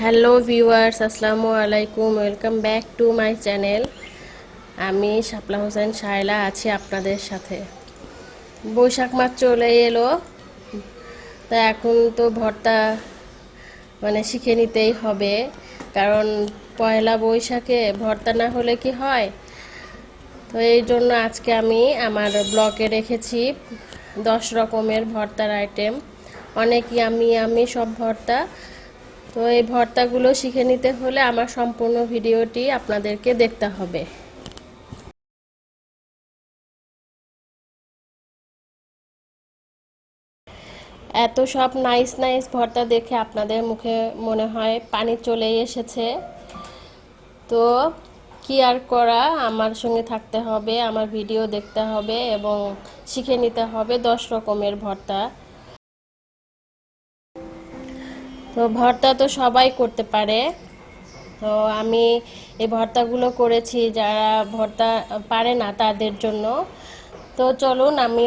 Hello viewers, আসসালামু আলাইকুম। Welcome back to my channel. আমি শাপলা হোসেন শায়লা আছি আপনাদের সাথে। বৈশাখ মাস চলে এলো। তা এখন তো ভর্তা মানে শিখে নিতেই হবে। কারণ পয়লা বৈশাখে ভর্তা না হলে কি হয়? তো এই জন্য আজকে আমি আমার ব্লগে রেখেছি দশ রকমের ভর্তার আইটেম অনেক ইয়ামি ইয়ামি সব ভর্তা। তো এই ভর্তাগুলো শিখে নিতে হলে আমার সম্পূর্ণ ভিডিওটি আপনাদেরকে দেখতে হবে। এত সব নাইস নাইস ভর্তা দেখে আপনাদের মুখে মনে হয় পানি চলেই এসেছে। তো কি আর করা, আমার সঙ্গে থাকতে হবে, আমার ভিডিও দেখতে হবে এবং শিখে নিতে হবে দশ রকমের ভর্তা। তো ভর্তা তো সবাই করতে পারে। তো আমি এই ভর্তাগুলো করেছি, যারা ভর্তা পারে না তাদের জন্য। তো চলুন আমি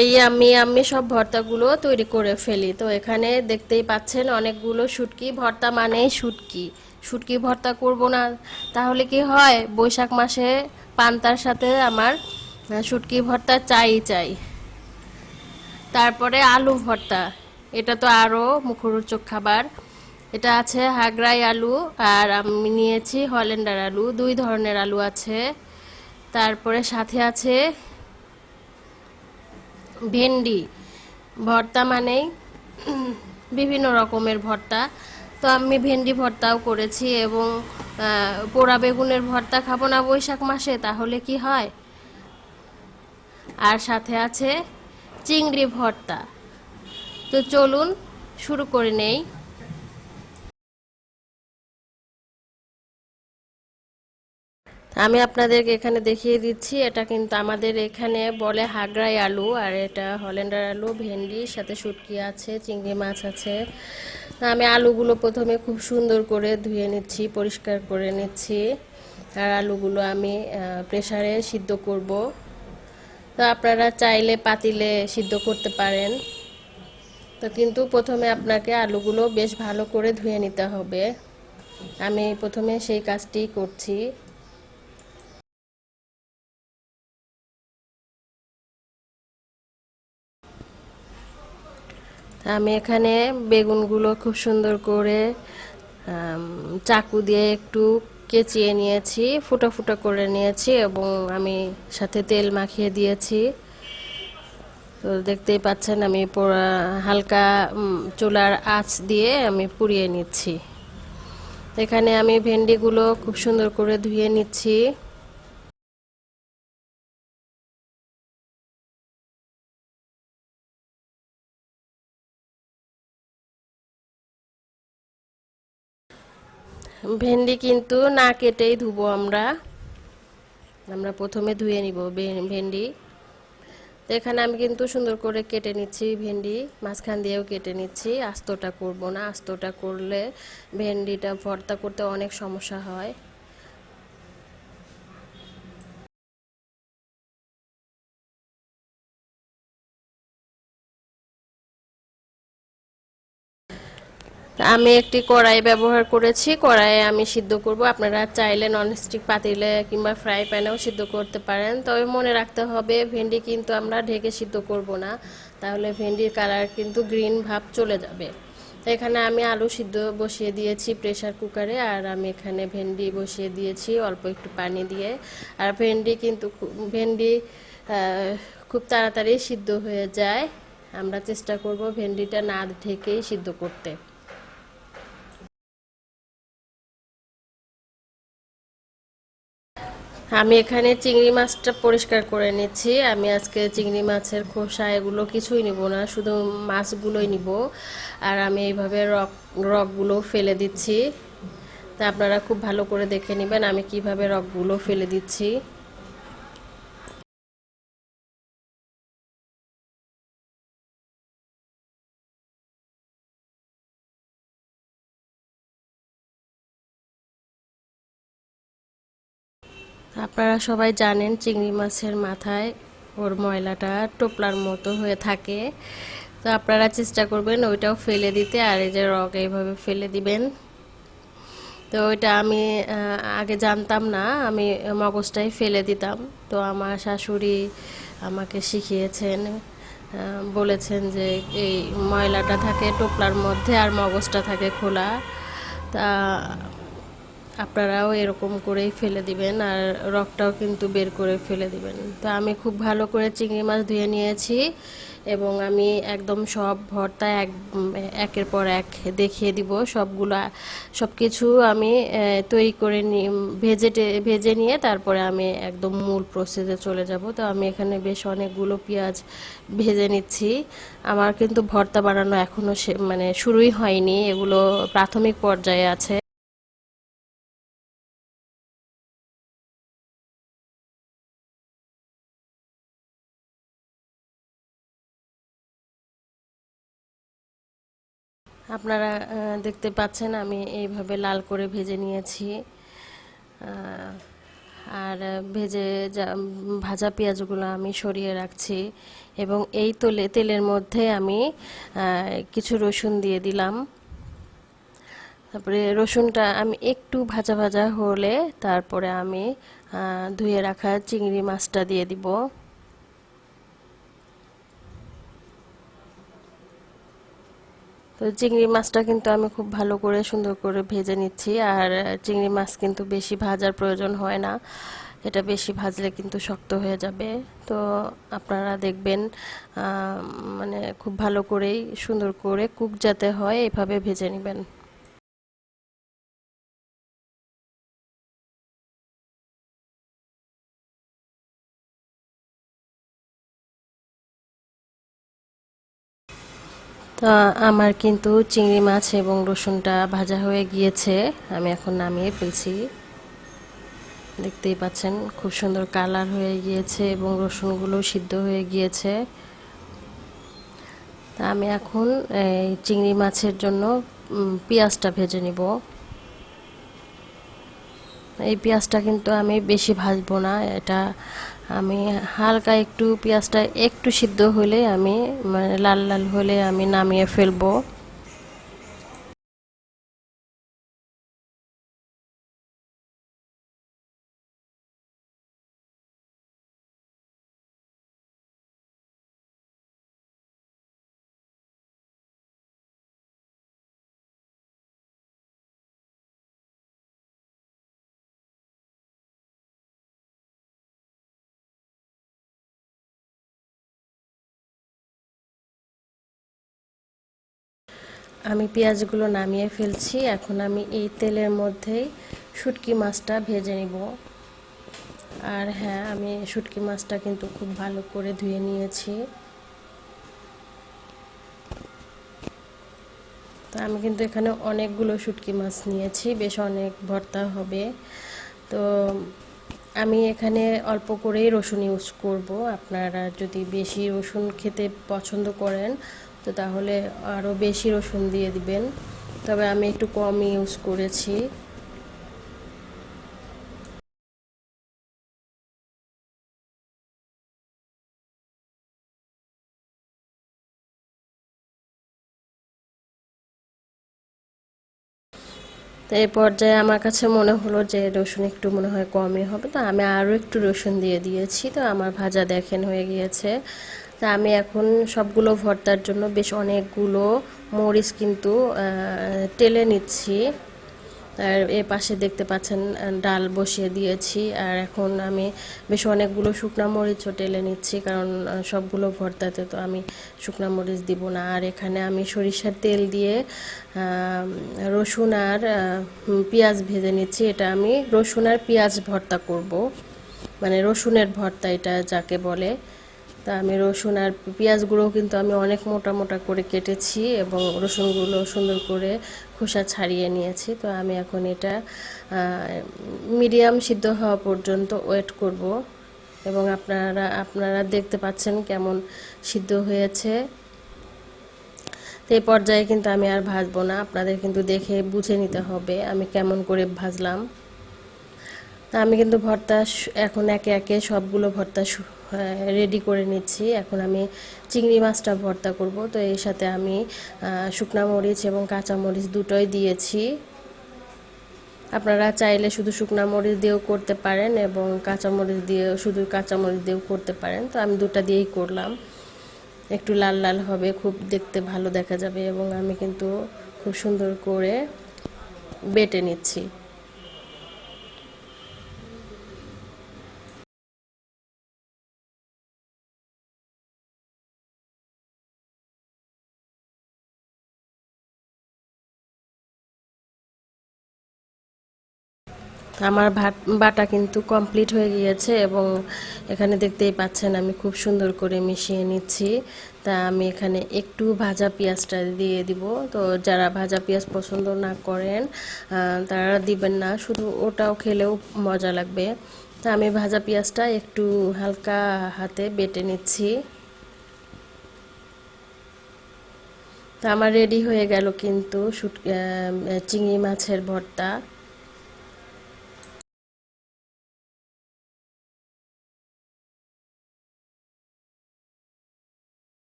এই আমি আমি সব ভর্তাগুলো তৈরি করে ফেলি। তো এখানে দেখতেই পাচ্ছেন অনেকগুলো শুটকি। ভর্তা মানেই শুটকি। শুটকি ভর্তা করব না, তাহলে কি হয়? বৈশাখ মাসে পান্তার সাথে আমার শুটকি ভর্তা চাই চাই। তারপরে আলু ভর্তা। এটা তো আরও মুখরোচক খাবার। এটা আছে হাগরাই আলু আর আমি নিয়েছি হল্যান্ডার আলু, দুই ধরনের আলু আছে। তারপরে সাথে আছে ভেন্ডি, ভর্তা মানেই বিভিন্ন রকমের ভর্তা। তো আমি ভেন্ডি ভর্তাও করেছি এবং পোড়া বেগুনের ভর্তা খাব না বৈশাখ মাসে, তাহলে কি হয়? আর সাথে আছে চিংড়ি ভর্তা। তো চলুন, শুরু করে নেই। আমি আপনাদেরকে এখানে দেখিয়ে দিচ্ছি, এটা কিন্তু আমাদের এখানে বলে হাগরাই আলু, আর এটা হল্যান্ডার আলু ভেন্ডির সাথে শুটকি আছে, চিংড়ি মাছ আছে। আমি আলুগুলো প্রথমে খুব সুন্দর করে ধুয়ে নিচ্ছি, পরিষ্কার করে নিচ্ছি, আর আলুগুলো আমি প্রেসারে সিদ্ধ করব। তো আপনারা চাইলে পাতিলে সিদ্ধ করতে পারেন। তো কিন্তু প্রথমে আপনাকে আলুগুলো বেশ ভালো করে ধুয়ে নিতে হবে। আমি প্রথমে সেই কাজটি করছি। আমি এখানে বেগুনগুলো খুব সুন্দর করে চাকু দিয়ে একটু কেচিয়ে নিয়েছি, ফুটা ফুটা করে নিয়েছি এবং আমি সাথে তেল মাখিয়ে দিয়েছি। তো দেখতেই পাচ্ছেন আমি হালকা চুলার আঁচ দিয়ে আমি পুড়িয়ে নিচ্ছি। এখানে আমি ভেন্ডিগুলো খুব সুন্দর করে ধুয়ে নিচ্ছি। ভেন্ডি কিন্তু না কেটেই ধুবো আমরা। আমরা প্রথমে ধুয়ে নিব ভেন্ডি। তো এখানে আমি কিন্তু সুন্দর করে কেটে নিচ্ছি ভেন্ডি, মাঝখান দিয়েও কেটে নিচ্ছি। আস্তটা করব না, আস্তটা করলে ভেন্ডিটা ভর্তা করতে অনেক সমস্যা হয়। আমি একটি কড়াই ব্যবহার করেছি, কড়াইয়ে আমি সিদ্ধ করব। আপনারা চাইলে ননস্টিক পাতিলে কিংবা ফ্রাই প্যানেও সিদ্ধ করতে পারেন। তবে মনে রাখতে হবে, ভেন্ডি কিন্তু আমরা ঢেকে সিদ্ধ করব না। তাহলে ভেন্ডির কালার কিন্তু গ্রিন ভাব চলে যাবে। এখানে আমি আলু সিদ্ধ বসিয়ে দিয়েছি প্রেশার কুকারে আর আমি এখানে ভেন্ডি বসিয়ে দিয়েছি অল্প একটু পানি দিয়ে। আর ভেন্ডি কিন্তু ভেন্ডি খুব তাড়াতাড়ি সিদ্ধ হয়ে যায়। আমরা চেষ্টা করব ভেন্ডিটা না ঢেকেই সিদ্ধ করতে। আমি এখানে চিংড়ি মাছটা পরিষ্কার করে নিচ্ছি। আমি আজকে চিংড়ি মাছের খোসা এগুলো কিছুই নিব না, শুধু মাছগুলোই নিব। আর আমি এইভাবে রক, রকগুলো ফেলে দিচ্ছি। তা আপনারা খুব ভালো করে দেখে নেবেন আমি কীভাবে রকগুলো ফেলে দিচ্ছি। আপনারা সবাই জানেন চিংড়ি মাছের মাথায় ওর ময়লাটা টোপলার মতো হয়ে থাকে। তো আপনারা চেষ্টা করবেন ওইটাও ফেলে দিতে, আর এই যে রক এইভাবে ফেলে দিবেন। তো ওইটা আমি আগে জানতাম না, আমি মগজটাই ফেলে দিতাম। তো আমার শাশুড়ি আমাকে শিখিয়েছেন বলেছেন যে এই ময়লাটা থাকে টোপলার মধ্যে আর মগজটা থাকে খোলা। তা আপনারাও এরকম করেই ফেলে দিবেন আর রকটাও কিন্তু বের করে ফেলে দিবেন। তো আমি খুব ভালো করে চিংড়ি মাছ ধুয়ে নিয়েছি এবং আমি একদম সব ভর্তা এক, একের পর এক দেখিয়ে দিব। সবগুলো সব কিছু আমি তৈরি করে নি ভেজে ভেজে নিয়ে তারপরে আমি একদম মূল প্রসেসে চলে যাব। তো আমি এখানে বেশ অনেকগুলো পেঁয়াজ ভেজে নিচ্ছি। আমার কিন্তু ভর্তা বানানো এখনও মানে শুরুই হয়নি। এগুলো প্রাথমিক পর্যায়ে আছে। আপনারা দেখতে পাচ্ছেন আমি এইভাবে লাল করে ভেজে নিয়েছি। আর ভেজে ভাজা পেঁয়াজগুলো আমি সরিয়ে রাখছি এবং এই তোলে, তেলের মধ্যে আমি কিছু রসুন দিয়ে দিলাম। তারপরে রসুনটা আমি একটু ভাজা ভাজা হলে তারপরে আমি ধুয়ে রাখা চিংড়ি মাছটা দিয়ে দিব। তো চিংড়ি মাছটা কিন্তু আমি খুব ভালো করে সুন্দর করে ভেজে নিচ্ছি। আর চিংড়ি মাছ কিন্তু বেশি ভাজার প্রয়োজন হয় না। এটা বেশি ভাজলে কিন্তু শক্ত হয়ে যাবে। তো আপনারা দেখবেন মানে খুব ভালো করেই সুন্দর করে কুক যাতে হয়, এভাবে ভেজে নেবেন। আমার কিন্তু চিংড়ি মাছ এবং রসুনটা ভাজা হয়ে গিয়েছে। আমি এখন নামিয়ে ফেলছি। দেখতেই পাচ্ছেন, খুব সুন্দর কালার হয়ে গিয়েছে এবং রসুনগুলো সিদ্ধ হয়ে গিয়েছে। তা আমি এখন এই চিংড়ি মাছের জন্য পেঁয়াজটা ভেজে নিব। এই পেঁয়াজটা কিন্তু আমি বেশি ভাজবো না, এটা আমি হালকা একটু পেঁয়াজটা একটু সিদ্ধ হলে আমি মানে লাল লাল হলে আমি নামিয়ে ফেলব। আমি পেঁয়াজগুলো নামিয়ে ফেলছি। এখন আমি এই তেলের মধ্যেই শুটকি মাছটা ভেজে নিব। আর হ্যাঁ আমি শুটকি মাছটা কিন্তু খুব ভালো করে ধুয়ে নিয়েছি। তো আমি কিন্তু এখানে অনেকগুলো শুটকি মাছ নিয়েছি, বেশ অনেক ভর্তা হবে। তো আমি এখানে অল্প করেই রসুন ইউজ করব। আপনারা যদি বেশি রসুন খেতে পছন্দ করেন তো তাহলে আরও বেশি রসুন দিয়ে দিবেন। তবে আমি একটু কম ইউজ করেছি। তো এই পর্যায়ে আমার কাছে মনে হলো যে রসুন একটু মনে হয় কমই হবে। তো আমি আরও একটু রসুন দিয়ে দিয়েছি। তো আমার ভাজা দেখেন হয়ে গিয়েছে। তা আমি এখন সবগুলো ভর্তার জন্য বেশ অনেকগুলো মরিচ কিন্তু টেলে নিচ্ছি। আর এ পাশে দেখতে পাচ্ছেন ডাল বসিয়ে দিয়েছি। আর এখন আমি বেশ অনেকগুলো শুকনো মরিচও টেলে নিচ্ছি, কারণ সবগুলো ভর্তাতে তো আমি শুকনো মরিচ দিব না। আর এখানে আমি সরিষার তেল দিয়ে রসুন আর পেঁয়াজ ভেজে নিচ্ছি। এটা আমি রসুন আর পেঁয়াজ ভর্তা করব। মানে রসুনের ভর্তা এটা যাকে বলে। তা আমি রসুন আর পেঁয়াজগুলো কিন্তু আমি অনেক মোটা মোটা করে কেটেছি এবং রসুনগুলো সুন্দর করে খোসা ছাড়িয়ে নিয়েছি। তো আমি এখন এটা মিডিয়াম সিদ্ধ হওয়া পর্যন্ত ওয়েট করব এবং আপনারা আপনারা দেখতে পাচ্ছেন কেমন সিদ্ধ হয়েছে। এই পর্যায়ে কিন্তু আমি আর ভাজবো না, আপনাদের কিন্তু দেখে বুঝে নিতে হবে আমি কেমন করে ভাজলাম। তা আমি কিন্তু ভর্তা এখন একে একে সবগুলো ভর্তা রেডি করে নিচ্ছি। এখন আমি চিংড়ি মাছটা ভর্তা করব। তো এর সাথে আমি শুকনা মরিচ এবং কাঁচা মরিচ দুটোই দিয়েছি। আপনারা চাইলে শুধু শুকনা মরিচ দিয়েও করতে পারেন এবং কাঁচা মরিচ দিয়েও, শুধু কাঁচা মরিচ দিয়েও করতে পারেন। তো আমি দুটা দিয়েই করলাম। একটু লাল লাল হবে, খুব দেখতে ভালো দেখা যাবে এবং আমি কিন্তু খুব সুন্দর করে বেটে নিচ্ছি। আমার ভাত, বাটা কিন্তু কমপ্লিট হয়ে গিয়েছে এবং এখানে দেখতেই পাচ্ছেন আমি খুব সুন্দর করে মিশিয়ে নিচ্ছি। তা আমি এখানে একটু ভাজা পেঁয়াজটা দিয়ে দিব। তো যারা ভাজা পেঁয়াজ পছন্দ না করেন তারা দিবেন না, শুধু ওটাও খেলেও মজা লাগবে। তা আমি ভাজা পেঁয়াজটা একটু হালকা হাতে বেটে নিচ্ছি। তা আমার রেডি হয়ে গেল কিন্তু চিংড়ি মাছের ভর্তা।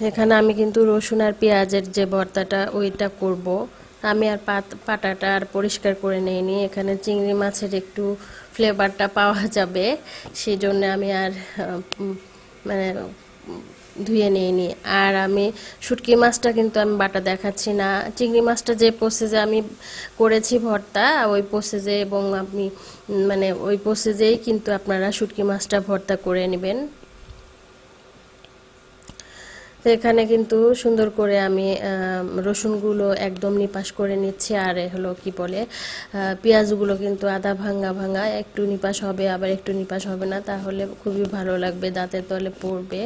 এখানে আমি কিন্তু রসুন আর পেঁয়াজের যে ভর্তাটা, ওইটা করব। আমি আর পাটাটা আর পরিষ্কার করে নিইনি। এখানে চিংড়ি মাছের একটু ফ্লেভারটা পাওয়া যাবে সেই জন্য আমি আর মানে ধুয়ে নিইনি। আর আমি শুটকি মাছটা কিন্তু আমি বাটা দেখাচ্ছি না। চিংড়ি মাছটা যে প্রসেসে আমি করেছি ভর্তা, ওই প্রসেসে এবং আপনি মানে ওই প্রসেসেই কিন্তু আপনারা শুটকি মাছটা ভর্তা করে নেবেন। এখানে কিন্তু সুন্দর করে আমি রসুনগুলো একদম নিপাস করে নিচ্ছি, আর হলো কি বলে পেঁয়াজগুলো কিন্তু আদা ভাঙা ভাঙা একটু নিপাস হবে, আবার একটু নিপাস হবে না, তাহলে খুবই ভালো লাগবে, দাঁতের তলে পড়বে,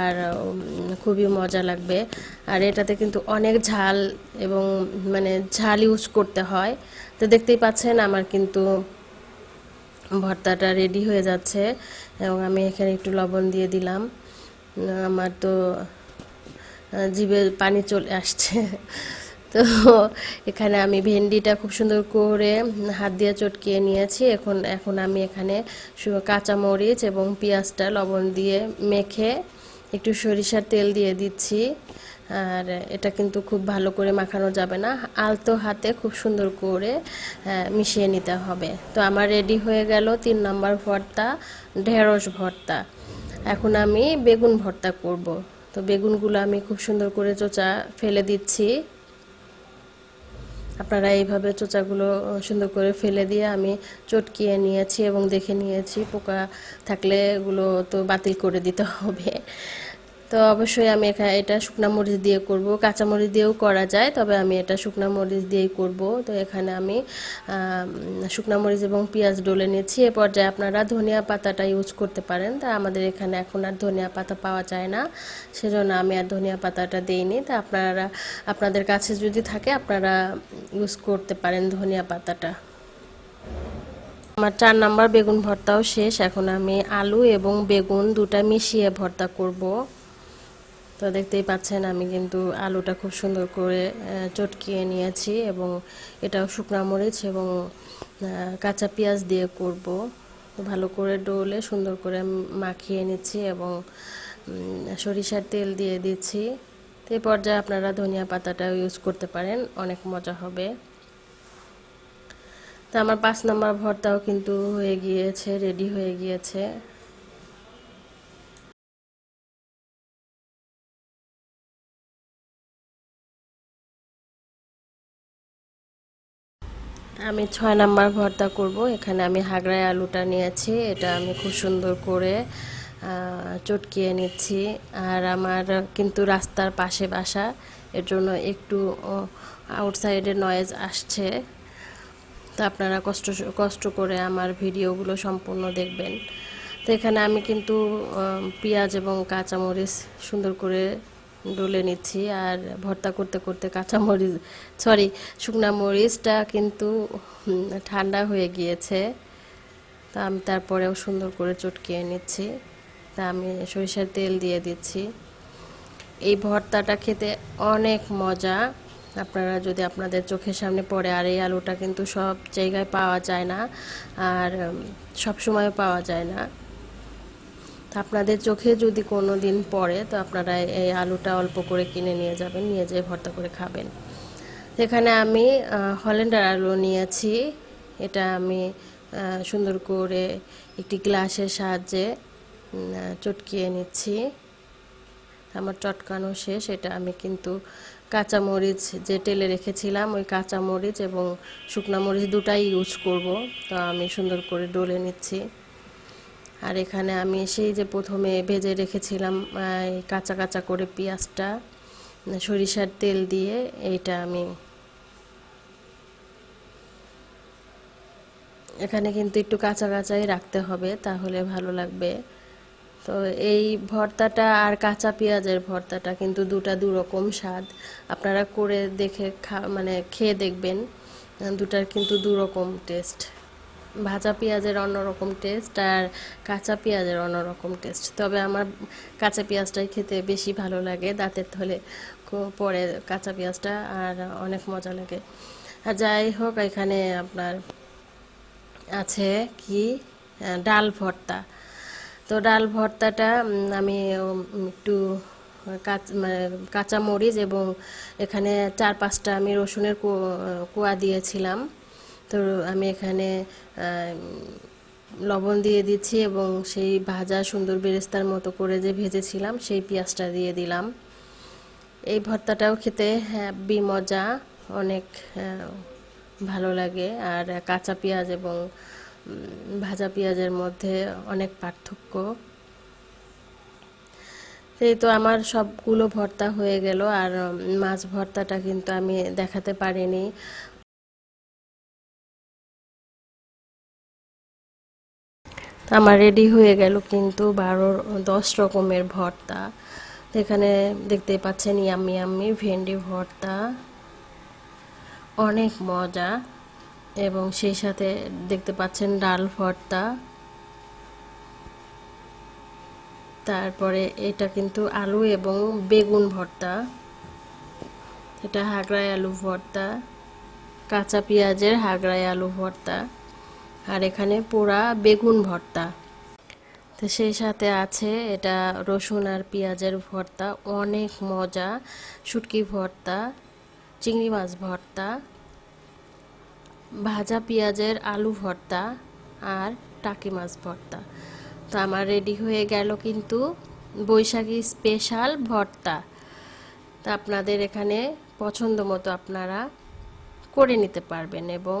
আর খুবই মজা লাগবে। আর এটাতে কিন্তু অনেক ঝাল এবং মানে ঝাল ইউজ করতে হয়। তো দেখতেই পাচ্ছেন আমার কিন্তু ভর্তাটা রেডি হয়ে যাচ্ছে, এবং আমি এখানে একটু লবণ দিয়ে দিলাম। আমার তো আহ, জিভে পানি চলে আসছে। তো এখানে আমি ভেন্ডিটা খুব সুন্দর করে হাত দিয়ে চটকিয়ে নিয়েছি। এখন এখন আমি এখানে সু- কাঁচা মরিচ এবং পেঁয়াজটা লবণ দিয়ে মেখে একটু সরিষার তেল দিয়ে দিচ্ছি। আর এটা কিন্তু খুব ভালো করে মাখানো যাবে না। আলতো হাতে খুব সুন্দর করে মিশিয়ে নিতে হবে। তো আমার রেডি হয়ে গেল তিন নম্বর ভর্তা ঢেঁড়স ভর্তা। এখন আমি বেগুন ভর্তা করব। তো বেগুনগুলো আমি খুব সুন্দর করে চোচা ফেলে দিচ্ছি। আপনারা এইভাবে চোচাগুলো সুন্দর করে ফেলে দিয়ে আমি চটকিয়ে নিয়েছি এবং দেখে নিয়েছি, পোকা থাকলে এগুলো তো বাতিল করে দিতে হবে। তো অবশ্যই আমি এখানে এটা শুকনা মরিচ দিয়ে করব। কাঁচা মরিচ দিয়েও করা যায়, তবে আমি এটা শুকনা মরিচ দিয়েই করব। তো এখানে আমি শুকনা মরিচ এবং পেঁয়াজ ডলে নিয়েছি। এ পর্যায়ে আপনারা ধনিয়া পাতাটা ইউজ করতে পারেন। তা আমাদের এখানে এখন আর ধনিয়া পাতা পাওয়া যায় না। সেজন্য আমি আর ধনিয়া পাতাটা দিইনি। তা আপনারা, আপনাদের কাছে যদি থাকে, আপনারা ইউজ করতে পারেন ধনিয়া পাতাটা। আমার চার নাম্বার বেগুন ভর্তাও শেষ। এখন আমি আলু এবং বেগুন দুটা মিশিয়ে ভর্তা করব। তো দেখতেই পাচ্ছেন, আমি কিন্তু আলুটা খুব সুন্দর করে চটকিয়ে নিয়েছি এবং এটাও শুকনা মরিচ এবং কাঁচা পেঁয়াজ দিয়ে করব। ভালো করে ডোলে সুন্দর করে মাখিয়ে নিচ্ছি এবং সরিষার তেল দিয়ে দিচ্ছি। তো এই পর্যায়ে আপনারা ধনিয়া পাতাটাও ইউজ করতে পারেন, অনেক মজা হবে। তো আমার পাঁচ নম্বর ভর্তাও কিন্তু হয়ে গিয়েছে রেডি হয়ে গিয়েছে। আমি ছয় নাম্বার ভর্তা করব। এখানে আমি হাগড়ায় আলুটা নিয়েছি, এটা আমি খুব সুন্দর করে চটকিয়ে নিচ্ছি। আর আমার কিন্তু রাস্তার পাশে বাসা, এর জন্য একটু আউটসাইডে নয়েজ আসছে। তো আপনারা কষ্ট কষ্ট করে আমার ভিডিওগুলো সম্পূর্ণ দেখবেন। তো এখানে আমি কিন্তু পেঁয়াজ এবং কাঁচামরিচ সুন্দর করে ডলে নিচ্ছি আর ভর্তা করতে করতে কাঁচামরিচ সরি শুকনা মরিচটা কিন্তু ঠান্ডা হয়ে গিয়েছে। তা আমি তারপরেও সুন্দর করে চটকিয়ে নিচ্ছি। তা আমি সরিষার তেল দিয়ে দিচ্ছি। এই ভর্তাটা খেতে অনেক মজা। আপনারা যদি আপনাদের চোখের সামনে পড়ে, আর এই আলুটা কিন্তু সব জায়গায় পাওয়া যায় না, আর সব সময় পাওয়া যায় না। তো আপনাদের চোখে যদি কোনো দিন পড়ে, তো আপনারা এই আলুটা অল্প করে কিনে নিয়ে যাবেন, নিয়ে যেয়ে ভর্তা করে খাবেন। এখানে আমি হল্যান্ডার আলু নিয়েছি। এটা আমি সুন্দর করে একটি গ্লাসের সাহায্যে চটকিয়ে নিচ্ছি। আমার চটকানো শেষ, এটা আমি কিন্তু কাঁচামরিচ যে তেলে রেখেছিলাম, ওই কাঁচামরিচ এবং শুকনা মরিচ দুটাই ইউজ করব। তো আমি সুন্দর করে ডলে নিচ্ছি। আর এখানে আমি সেই যে প্রথমে ভেজে রেখেছিলাম কাঁচা কাঁচা করে পেঁয়াজটা, সরিষার তেল দিয়ে এইটা আমি এখানে কিন্তু একটু কাঁচা কাঁচাই রাখতে হবে, তাহলে ভালো লাগবে। তো এই ভর্তাটা আর কাঁচা পেঁয়াজের ভর্তাটা কিন্তু দুটা দুরকম স্বাদ। আপনারা করে দেখে খা মানে খেয়ে দেখবেন, দুটার কিন্তু দুরকম টেস্ট। ভাজা পেঁয়াজের অন্যরকম টেস্ট আর কাঁচা পেঁয়াজের অন্যরকম টেস্ট তবে আমার কাঁচা পেঁয়াজটাই খেতে বেশি ভালো লাগে, দাঁতের থলে পরে কাঁচা পেঁয়াজটা আর অনেক মজা লাগে। আর যাই হোক, এখানে আপনার আছে কি? ডাল ভর্তা। তো ডাল ভর্তাটা আমি একটু কাঁচ- মানে কাঁচা মরিচ এবং এখানে চার পাঁচটা আমি রসুনের কোয়া দিয়েছিলাম। তো আমি এখানে লবণ দিয়ে দিচ্ছি এবং সেই ভাজা সুন্দর বেরেস্তার মতো করে যে ভেজেছিলাম সেই পেঁয়াজটা দিয়ে দিলাম। এই ভর্তাটাও খেতে হ্যাপি মজা অনেক ভালো লাগে। আর কাঁচা পেঁয়াজ এবং ভাজা পেঁয়াজের মধ্যে অনেক পার্থক্য। এই তো আমার সবগুলো ভর্তা হয়ে গেল। আর মাছ ভর্তাটা কিন্তু আমি দেখাতে পারিনি। আমার রেডি হয়ে গেল কিন্তু বারো দশ রকমের ভর্তা। এখানে দেখতে পাচ্ছেন ইয়াম্মি ইয়াম্মি ভেন্ডি ভর্তা। অনেক মজা। এবং সেই সাথে দেখতে পাচ্ছেন ডাল ভর্তা। তারপরে এটা কিন্তু আলু এবং বেগুন ভর্তা। এটা হাগড়ায় আলু ভর্তা। কাঁচা পেঁয়াজের হাগড়ায় আলু ভর্তা। আর এখানে পোড়া বেগুন ভর্তা। তো সেই সাথে আছে এটা রসুন আর পেঁয়াজের ভর্তা, অনেক মজা। শুটকি ভর্তা, চিংড়ি মাছ ভর্তা, ভাজা পেঁয়াজের আলু ভর্তা আর টাকি মাছ ভর্তা। তো আমার রেডি হয়ে গেল কিন্তু বৈশাখী স্পেশাল ভর্তা। তা আপনাদের এখানে পছন্দ মতো আপনারা করে নিতে পারবেন এবং